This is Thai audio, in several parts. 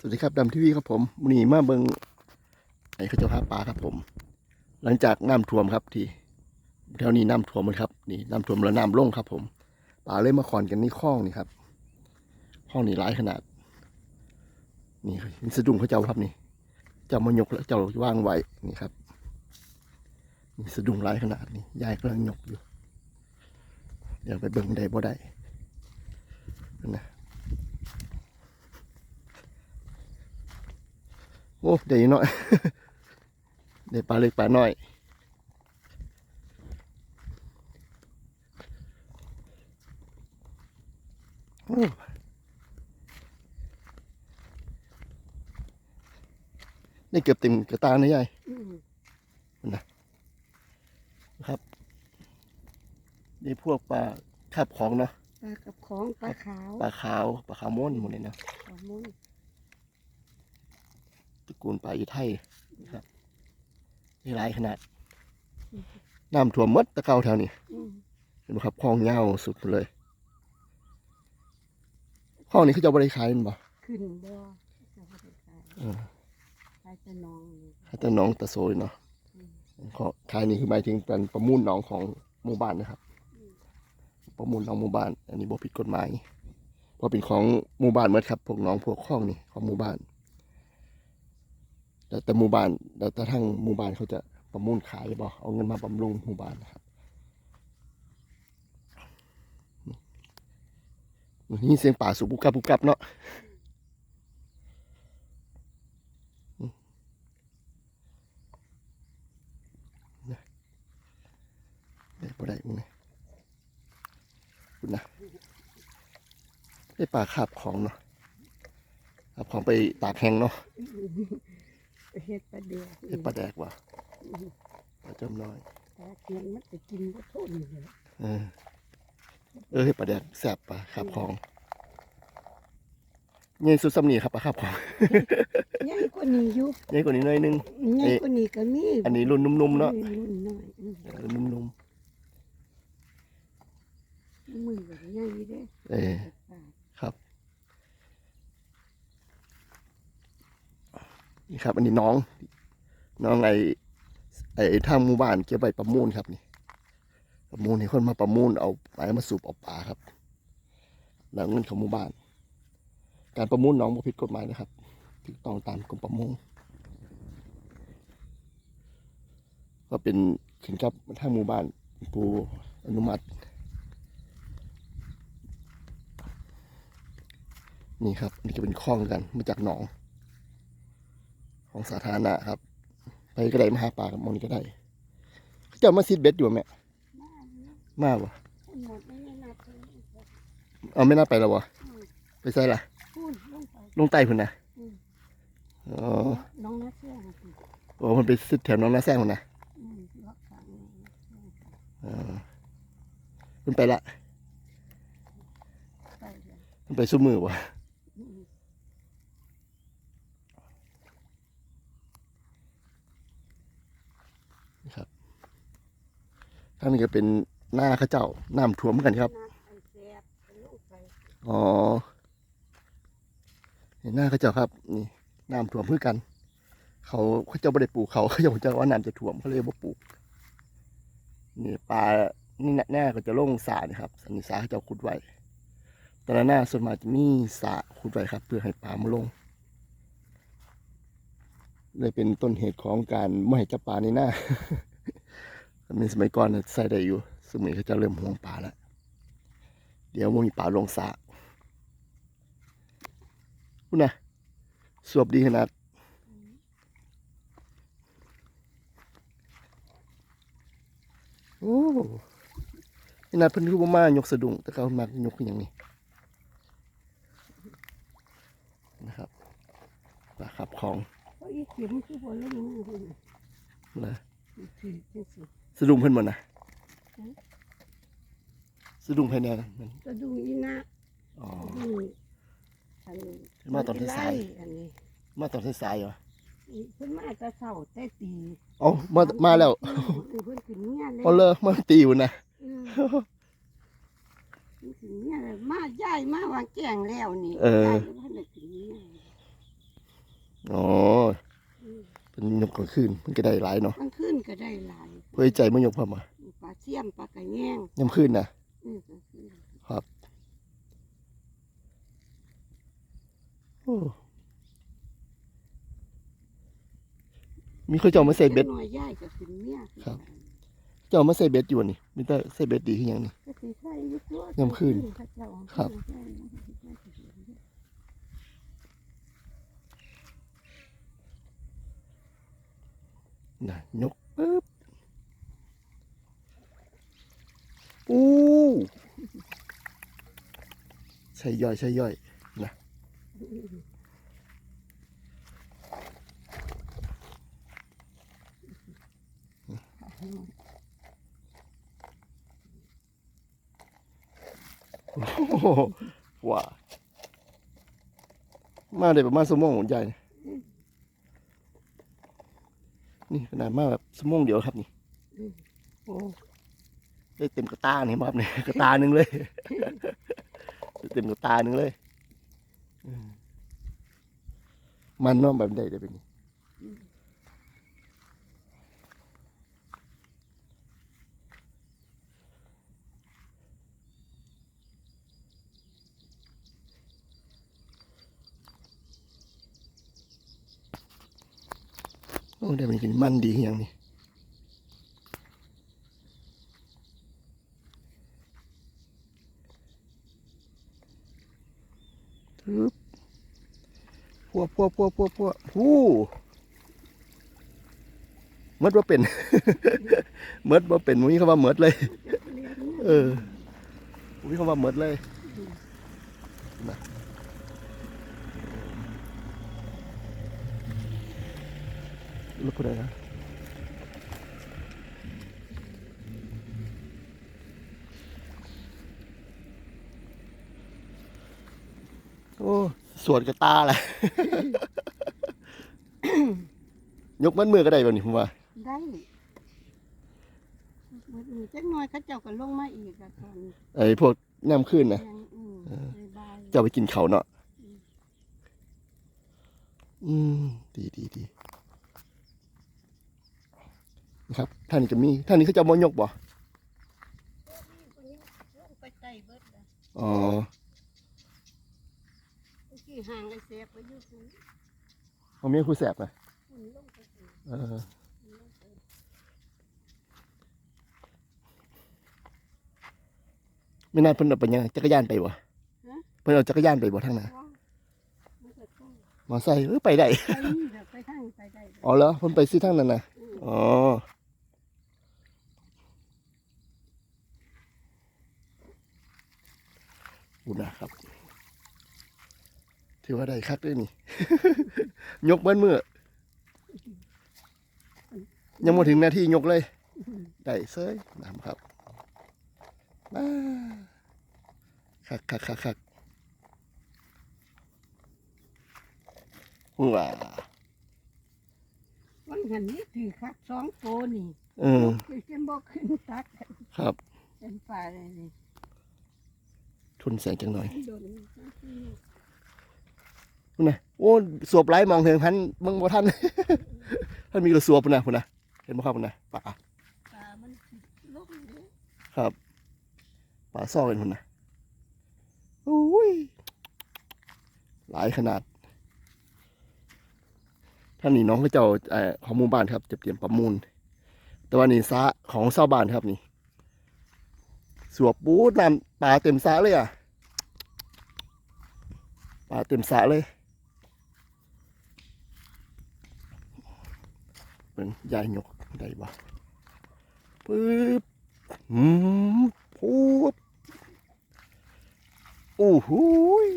สวัสดีครับดำทีวีครับผมวันนี้มาเบิงไอ้ข้าวเจ้าหาปลาครับผม หลังจากน้ำท่วมครับที่แถวนี้น้ำท่วมหมดครับนี่น้ำท่วมแล้วน้ำลงครับ ผมปลาเลยมาขอนกันนี่คลองนี่ครับคลองนี่หลายขนาด นี่นี่สะดุ้งเขาเจ้าครับนี่ เจ้ามายกแล้วเจ้าว่างไว้นี่ครับนี่สะดุ้งหลายขนาดนี่ยายกำลังยกอยู่ เดี๋ยวไปเบิ่งได้บ่ได้นะ โอ้เดี๋ยวหน่อยเดี๋ยวปลาเล็กปลาน้อยโอ้นี่เกือบเต็มกระตานะยายอืมครับนี่พวกปลาคาบของเนาะปลากับของปลาขาว ปลาขาว ปลาขาวม้วนหมดเลยเนาะปลามุ้ง ตระกูลปลาอีไทยนะครับนี่หลายขนาดน้ำท่วมหมดตะเกาแถวนี้อืมเห็นไหมครับคลองยาวสุดเลยคลองนี้เขาจะเอาไปขายมันบ่ขึ้นบ่จะบ่ได้ขายเออขายแต่น้องนี่ขายแต่หน้องตะโซยเนาะขอขายนี่คือหมายถึงเป็นประมูลหนองของหมู่บ้านนะครับ ประมูลหนองหมู่บ้าน อันนี้บ่ผิดกฎหมายเพราะเป็นของหมู่บ้านหมดครับพวกหน้องพวกคลองนี่ของหมู่บ้าน แต่แต่หมู่บ้านแต่แต่ทางหมู่บ้านเขาจะประมูลขายบ่เอาเงินมาบำรุงหมู่บ้านนะครับนี่เสียงป่าสูบุกับบุกับเนาะได้บ่ได้มึงนะคุณนะได้ปลาคาบของเนาะคาบของไปตากแห้งเนาะ เฮ็ดปลาเดือเฮ็ดปลาแดกว่ะปลาจำน้อยปลาเขียนมันจะกินบ่ทนเลยเออเออเฮ็ดปลาแดกแซ่บปลาคาบของใหญ่สุดสำนีครับปลาคาบของใหญ่กว่านี้อยู่ใหญ่กว่านี้หน่อยนึงใหญ่กว่านี้ก็มีอันนี้รุ่นนุ่มๆเนาะรุ่นน้อยอืมรุ่นนุ่มมือก็ใหญ่เด้ๆเออ ปลา ครับ นี่ครับ อันนี้น้อง น้องไอไอทางหมู่บ้านเก็บไปประมูลครับนี่ ประมูลให้คนมาประมูลเอาไปมาสูบเอาปลาครับแล้วเงินของหมู่บ้าน การประมูลน้องบ่ผิดกฎหมายนะครับถูกต้องตามกรมประมงก็เป็นขึ้นกับทางหมู่บ้านผู้อนุมัติ นี่ครับนนี่จะเป็นคลองกันมาจากหนอง ของสาธารณะครับ ไปก็ได้มาหาปลากับมองนี่ก็ได้เจะเอามาซิดเบ็ดอยู่ไหมมากวะพูดหมดไม่ได้นับเอาไม่น่าไปแล้ววะไปใส่ละลงไปลงใต้พุ่นนะอืมอ๋อน้องนักเชื่อนะสิโอ้มันไปซิดแถวน้องน้าแซงพุ่นนะอืมล็อกขังนี่นักเชื่อค่ะอ๋อมันไปละมันไปสู้มือวะ อืม ครับ ทางนี้ก็เป็นหน้าเข้าเจ้าน้ำท่วมเหมือนกันครับน้ำไอ้แซ่บไปลงไปอ๋อเห็นหน้าเขาเจ้าครับนี่น้ำท่วมเพื่อกัน เขาเขาเจ้าไม่ได้ปลูกเขาเขาเจ้าจะว่าน้ำจะท่วมเขาเลยบ่ปลูก นี่ปลานี่แน่ก็จะลงสานี่ครับสันนิษฐานเขาเจ้าขุดไว้แต่ละหน้าส่วนมากจะมีสาขุดไว้ครับ เพื่อให้ปลามาลงเลยเป็นต้นเหตุของการไม่ให้จับปลาในหน้า ในสมัยก่อนน่ะใส่ได้อยู่สมัยเขาจะเริ่มห่วงปลาแล้ว เดี๋ยวมันมีปลาลงสระคุณนะสวบดีขนาดโอ้ขนาดเพิ่นคือบ่มายกสะดุ้งแต่เขามายกอหย่างนี้นะครับปลาขับของเพราะอีเข็มคือบนลงมือเลยนะอีขีดจัง สิสะดุ้งเพิ่นบ่นะสะดุ้งภายในมันก็ดูอีนะอ๋อ ดูอันนี้มาตอนสายอันนี้มาตอนสายๆเหรออีเพิ่นมาแต่เช้าแต่ตีเอ๋อมามาแล้วอืมเพิ่นขึ้นเมียเลยพอเลิกมาตีอยู่นะอืมเพิ่นขึ้นเมียเลยมาย้ายมาวางแจ้งแล้วนี่เออย้ายเพิ่นได้ขึ้นเมียกลางคืนมันก็ได้หลายเนาะ กลางคืนก็ได้หลาย เพื่อใจมันยกพอมาปลาเสี่ยมปลากระแยงยามคืนนะอืมกลางคืนครับโอ้มีเขาเจ้ามาใส่เบ็ดจักหน่อยย่ายก็ขึ้นเมียครับเจ้ามาใส่เบ็ดอยู่นี่มีแต่ใส่เบ็ดดีขึ้นยังนี่ ก็สิใส่อยู่ตัวยามคืนเขาเจ้าครับนะยกปึ๊บอู้ ใช่ย่อยใช่ย่อยนะโอ้โหว้ามาได้ประมาณสมองใหญ่นี่นี่ขนาดมาแบบสมองเดียวครับนี่โอ้ได้เต็มกระตาเนี่ยครับเนี่ยกระตาหนึ่งเลยได้ เต็มกระตาหนึ่งเลยมันน้องแบบใดได้เป็นโอ้ได้เป็นกินมันดีอย่างนี้ ทึบพวกพวกพวกพวกพวกหู้มดว่าเป็นเมดว่าเป็นมุ้ยคำว่าเมดเลย เออมุ้ยคำว่าเมดเลยลูกผู้ใดนะ โอ้สวนกระตาแหละ ยกมันมือก็ได้แบบนี้ผมว่า ได้มื้อนี้จักหน่อยเขาเจ้าก็ลงมาอีกอะตอนไอ้พวกน้ำขึ้นนะยังอืมเออบ่ายๆจะเอาไปกินเขาเนาะอืม ดีดีดีนะครับ ท่านนี้จะมี ท่านนี้เขาจะเอามายกบ่ลงไปไต่เบิดเลยอ๋อ เมื่อกี้ห่างไอ้เสียบไปอยู่ตรงนี้เขามีครูแสบนะมันลงไปถึงเออมันลงไปไม่น่าเพิ่นเอาไปยังจักรยานไปบ่เพิ่นเอาจักรยานไปบ่ทางน่ะว่ามันก็ต้องมอไซค์เออไปได้ไปนี่แหละไปทางไปได้อ๋อเหรอเพิ่นไปซื้อทางนั้นน่ะอืมอ๋ออุนะครับ ถือว่าได้คักด้วยนี่ ยกเบิ้นมือยังมาถึงหน้าที่ยกเลย ได้เซยนะครับมาคักคักคักคักว้าวันหันนี้ถือคักสองโตนี่เออคือเส้นบอกขึ้นตักครับ เป็นปลาเลยนี่ทุนแสงจังหน่อยโด นพุ่นนะโอ้สวบไล่มองเห็นพันมึงบ่ทันท่านมีกระสวบพุ่นนะพุ่นนะเห็นบ่ครับพุ่นนะป่าปลามันลงเลยครับป่าซ่อเป็นพุ่นนะโอ้ยหลายขนาดท่านนี่น้องก็เจ้าเอ่อของหมู่บ้านครับจะเตรียมประมูล แต่ว่านี่ซะของชาบ้านครับนี่สวบปูดน้ำปลาเต็มสะเลยอะปลาเต็มสะเลย เป็นยายยกได้บ่ปึ๊บอืมพูบโอ้โหย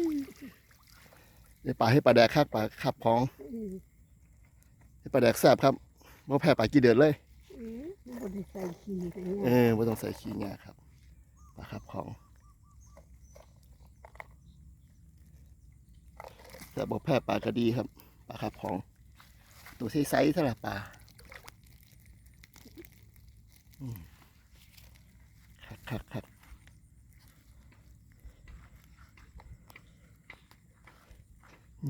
ได้ปลาให้ปลาแดกคักปลาขับของอืมให้ปลาแดกแซ่บครับบ่แพ้ปลากี่เดือนเลยเอ๊ะมันบ่ได้ใส่ขี้กันเอเนี่ยอไม่ต้องใส่ขี้งาครับปลาครับของแต่บอกแพร่ปลากระดีครับปลาครับของตัวไซส์ๆเท่าไหร่ปลาอืม คักคักคัก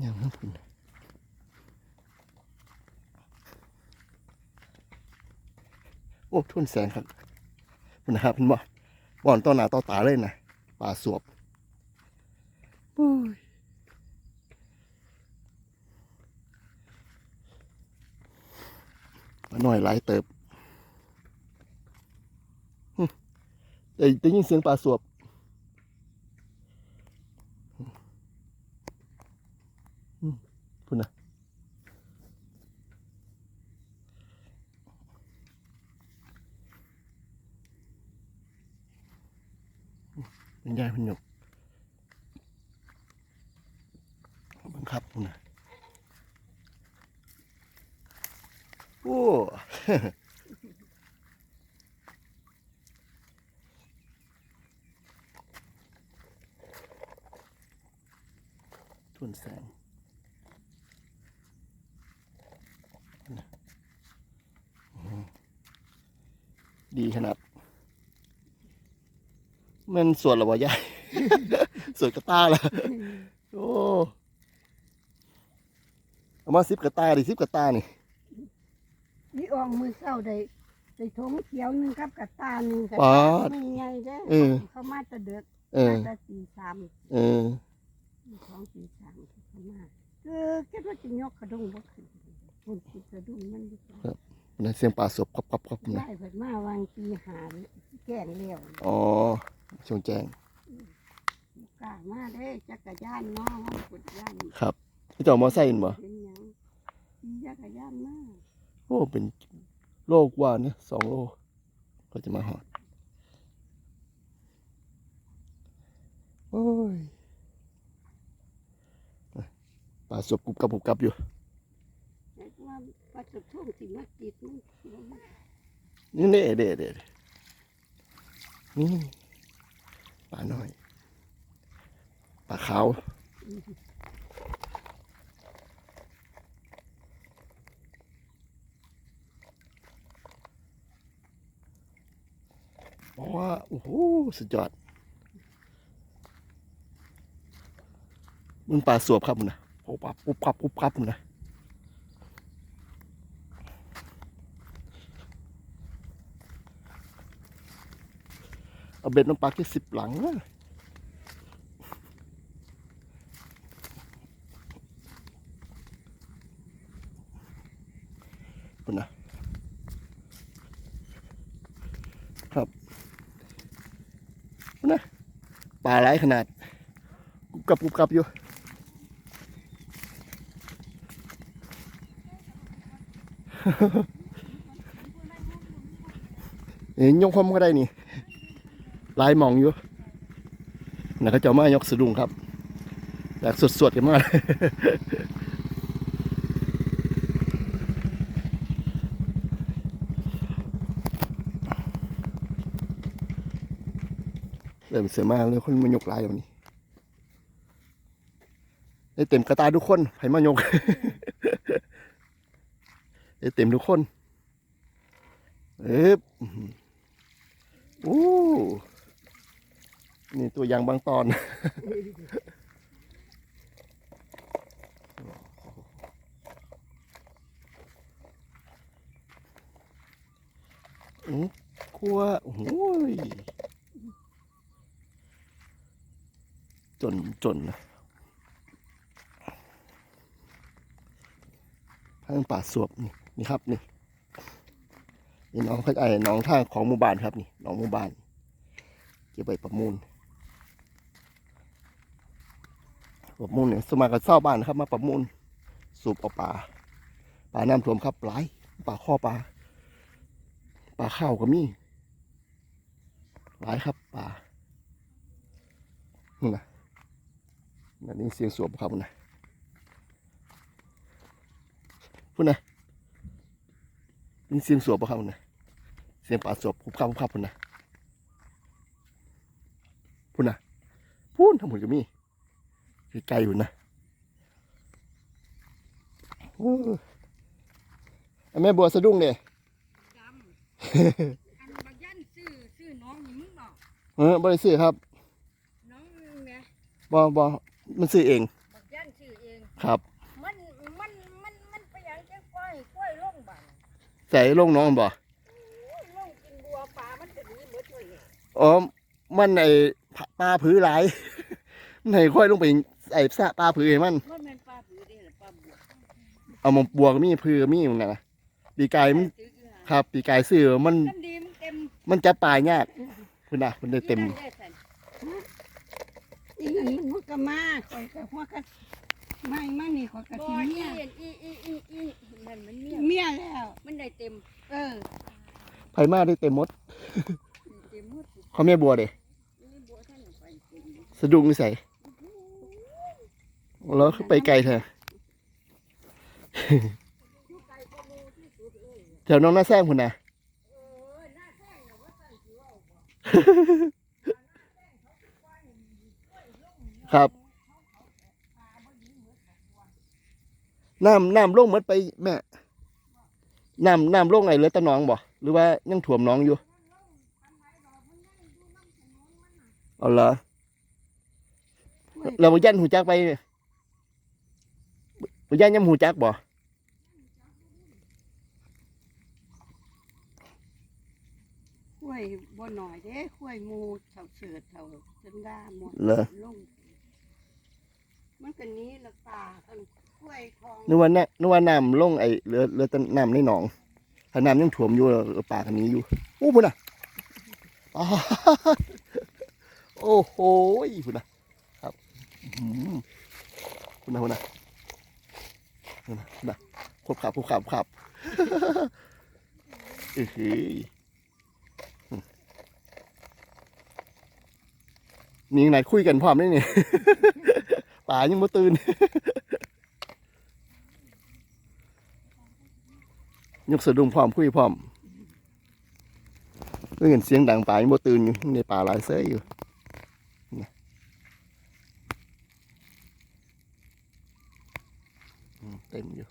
ยังครับคุณโอ้ทุนแสงครับคุณนะครับคุณบ่บ่อนต้นหนาต่อตาเลยนะป่าสวบโอ้ยมาหน่อยหลายเติบ ได้ได้ยินเสียงป่าสวบคุณนะเป็นยายเพันหยกบังคับคุณนะโอ้ ทุนแสงนะอืมดีขนาดมันสวดหรอวะยายสวดกระตาละโอ้เอามาซิบกระตาดิซิบกระตานี่นี่ออกมือเศร้าได้ได้ทงเขียวหนึงกับกระตาหนึงกระป๊าตาดไม่ใหญ่เด้อเออเขามาแตะเด็กเออมาแตะตีสามเออ สองตีสามเขามาคือคิดว่าจะยกกระดุงบ่ขึ้นคนคิดกระดุงมันดีกว่านั่นเสียงป่าศพครับครับครับนะได้เพิ่นมาวางตีหานี่แกล้งเลี้ยวอ๋อช่วงแจ้งกล้ามาเด้จักรยานเน้องกดยานครับพี่เจ้ามอไซค์เห็นบ่เป็นหยังขี่จักรยานมาโอ้เป็นโลกว่าเนี่ยสองโลก็จะมาหอดโอ้ย ป่าศพกุบกับกุบกับอยู่แต่ว่าปลาจุดท่วงสิมาติดมันบ่มานี่เน่เด็ดเด็ดนี่ปลาน้อยปลาขาวเพราะว่าโอ้โหสุดยอดมันปลาสวบครับมันนะ ปุ๊บปับปุ๊บปับปุ๊บปับมันนะเอาเบ็ดน้ำปลาแค่สิบหลังนะมันนะครับมันนะปลาหลายขนาดกุบกับกุบกับอยู่ เอ้ยยกคมก็ได้นี่ลายมองอยู่นะเขาจะเอามายกสะดุ้งครับแบบสดๆกันมากเริ่มเสือมาเลยคนมายกลายแบบนี้ได้เต็มกระตาทุกคนให้มายก ได้เต็มทุกคนเอ๊บอื้อหือโอ้นี่ตัวอย่างบางตอน อือคั่วโอ้ยจนจนนะทางป่าสวบนี่ นี่ครับนี่นี่น้องเขาไอ้น้องท่าของหมู่บ้านครับนี่น้องหมู่บ้านเก็บไปประมูลประมูลเนี่ยสมัครกับเศร้าบ้านนะครับ มาประมูลสูบเอาปลาปลาน้ำท่วมครับหลายปลาข้อปลาปลาข้าวก็มีหลายครับปลานี่นะนั่นนี่เสียงสวบครับนะพูดนะ นี่เสียงสวบปะครับนะเสียงป่าสวบคุบคับคุบคับพุ่นนะพุ่นนะพูนทั้งหมดก็มีไกลๆอยู่นะโอ้ยแม่บัวสะดุ้งเนี่ยดำอันบางยันซื้อซื้อน้องนี่มึงบอกเออบริซื้อครับน้องแม่บอบอมันซื้อเองบางยันซื้อเองครับ มันมันมันมันไปหยังจังก้อยก้อยลงบัน ใส่ลงน้องบ่โอ้ยลงอ๋อมันไอ้ปลาผือหลายมันให้ค่อยลงไปไอ้สะปลาผือให้มันว่าแม่นปลาผือได้หรือปลาบวกเอามาบวกมีผือมีอยู่นั่นนะปีกายมันซื้อคือหาครับปีกายซื้อมันกันดีมันเต็มมันจะปลายยากคุณน่ะคุณได้เต็มที่นั่นได้สันอีนั่นมันหัวกะมาคอยกับหัวกะไม่มานี่คอยกะบ่สิอีเมียอีอีอีอี นั่นมันเมียเมียแล้ว มันได้เต็มเออไผมาได้เต็มหมดเต็มหมดเขาแม่บัวเด้นี่บัวท่านเอาไปเต็มสะดุ้งใส่แล้วคือไปไกลเถอะแถวน้องหน้าแซงคุณนะครับ น้ำน้ำลงหมดไปแม่น้ำน้ำลงไงเหลือแตะหนองบ่หรือว่ายังถ่วมหน้องอยู่เอาเหรอเราบ่ยันหูจักไปเนี่ยบ่ยันยำหูจักบ่ข้วยบ่หน่อยเด้ข้วยหมูเท่าเสือเท่าจนได้หมดเหรอลงมันก็หนี้ละป่าอันข้วยทอง นึกว่าน่ะนึกว่าน้ำลงไอเหลือเหลือตน้ำในหนองถ้าน้ำยังถ่วมอยู่เออปากันนี้อยู่อู้พุ่นน่ะโอ้โหพุ่นน่ะครับหือพุ่นน่ะพุ่นน่ะพุ่นน่ะพุ่นน่ะครบขับครบขับขับเอ้ยหือนี่ไหนคุยกันพร้อมได้นี่ป่ายังบ่ตื่น ยกสะดุ้งพร้อมคุยพร้อมได้ยินเสียงดังป่ายังบ่ตื่นอยู่ในป่าหลายเซ่อยู่เต็มอยู่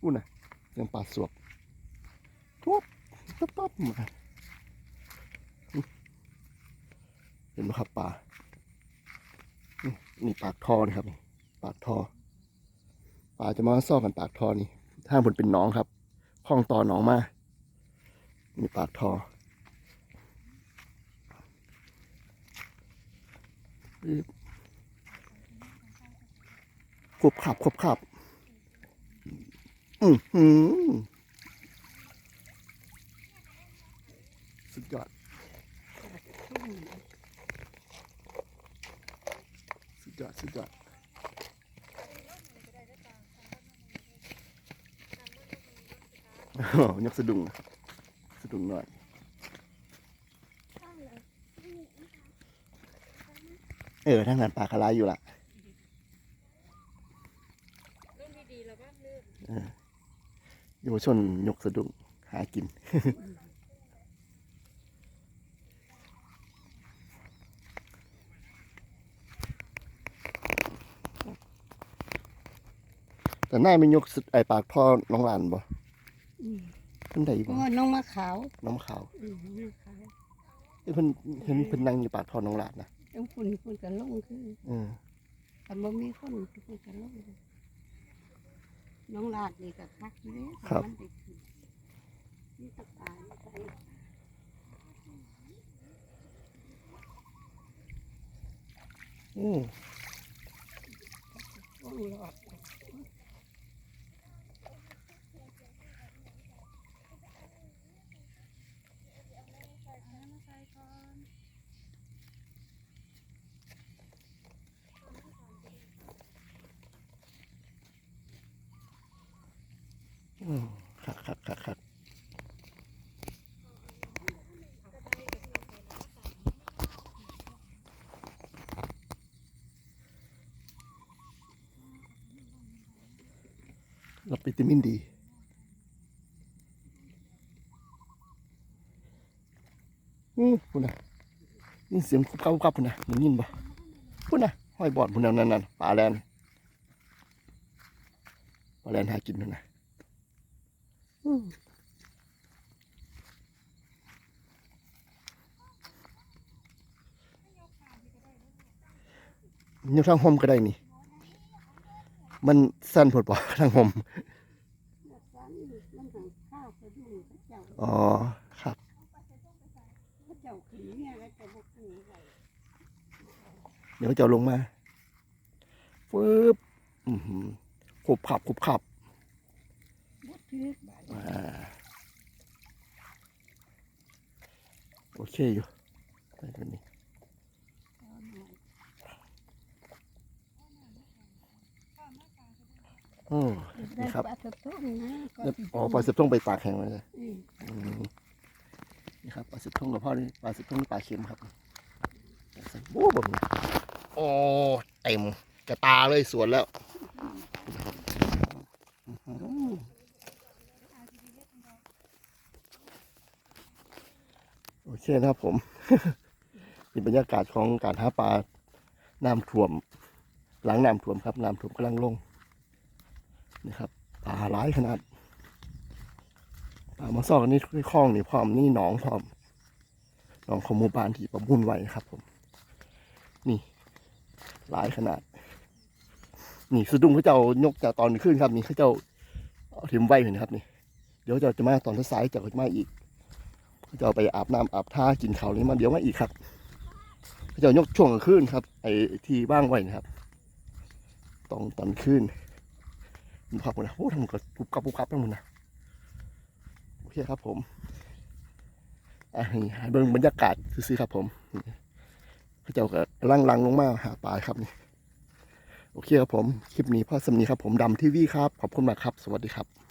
อู้น่ะเสียงป่าสวบทุบตุ๊บปั๊บมาเห็นไหมครับป่านี่ปากท่อนะครับนี่ปากท่อ ป่าจะมาซ่อกันปากท่อนี่ถ้าผลเป็นหน้องครับคล้องต่อหนองมามีปากท่อปึ๊บขับครบขับ อือหือสุดยอด สุดยอด สุดยอด อ้าว ยกสะดุ้งสะดุ้งหน่อยเออทั้งนั้นปลาคาราอยู่ละรุ่นดีๆแล้วก็เลือกเยาวชนยกสะดุ้งหากิน แต่นายไม่ยกสุดไอปากท่อน้องหลานบ่อืม เพิ่นได้เพบ่ราะว่าน้องมะขาวน้ำขาวอืมน้องมะขาวเอ้ยเพิ่นเห็นเพิ่นนั่งอยู่ปากท่อน้องหลานนะต้องฝุ่นฝุ่นกันลงคือเออแต่บ่มีคนฝุ่นกันลงเลยน้องลาดนี่ก็คักอยู่เด้มันได้ขึ้นนี่ตะกายใส่อืมว่องหลอด คักคักคักคักรับวิตามินดีอืมพูดนะยินเสียงคุบเข้าคุบพูดนะมันยินบ่พูดนะห้อยบอดพูดนะนั่นนั่นปลาแลนปลาแลนหากินพูดนนะ ยังทางหมก็ได้นี่ มันสั้นผดปอทางหมอ๋อ ครับ เดี๋ยวเจ้าลงมาปึ๊บขบขับขบขับ โอเคอยู่ไปตัวนี้เอาหน่อยโอ้ได้นี่ครับปลาสะทุ่งนะก็แล้วสิอ๋อปลาสิบต้องไปตากแห้งเลยอืมอืมนี่ครับปลาสิบท่องกับพ่อนี่ปลาสิบท่องนี่ปลาเค็มครับโอ้แบบนี้โอ้เต็มกระตาเลยสวนแล้วอื้อหือโอ เคนะครับผมนี่บรรยากาศของการหาปลาน้ำท่วม หลังน้ำท่วมครับน้ำท่วมกำลังลงนี่ครับปลาหลายขนาดป่ามาซอกนี่ที่คลองนี่พร้อมนี่หนองพร้อมหนองของหมู่บ้านที่ประมุนไว้ครับ ผม นี่ หลายขนาด นี่สะดุ้งเขาเจ้ายกจากตอนขึ้นครับ นี่เขาเจ้าเอาทิมไว้เห็นครับ นี่ เดี๋ยวจะจะมาตอนสายจะมาอีก จะเอาไปอาบน้ำอาบท่ากินข้าวนี่มาเดี๋ยวมาอีกครับเขาจะยกช่วงกลางคืนครับ ไอ้ที่ว่างไว้นะครับต้อนตอนขึ้นมันพักหมนะโอ้ทำกับปุบกับปุบกับทั้งหมดนะโอเคครับผมอะนี่ให้เบิ่งบรรยากาศซื้อครับผมนี่พระเจ้าก็ลังลังลงมาหาปลาครับนี่โอเคครับผม คลิปนี้พ่อสำนีครับผมดำทีวีครับ ขอบคุณมากครับ สวัสดีครับ